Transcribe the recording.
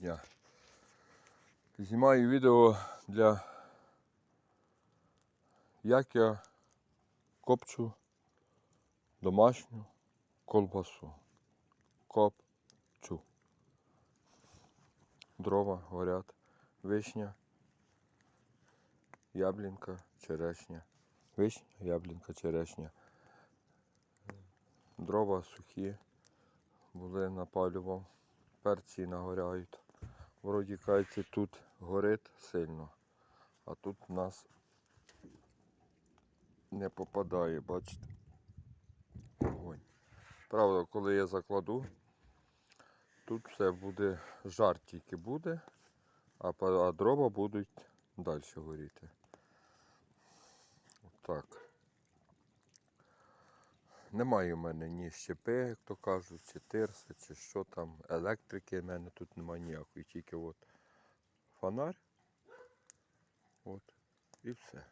Дня. Знімаю відео для як я копчу домашню колбасу. Копчу. Дрова горять, вишня, яблінка, черешня. Вишня, яблінка, черешня. Дрова сухі були напалював, перці нагоряють. Вроді кажеться, тут горить сильно, а тут в нас не попадає, бачите. Огонь. Правда, коли я закладу, тут все буде, жар тільки буде, а, а дрова будуть далі горіти. Отак. Немає в мене ні щепи, як то кажуть, чи тирси, чи що там. Електрики в мене тут немає ніякої, тільки от фонарь. От. І все.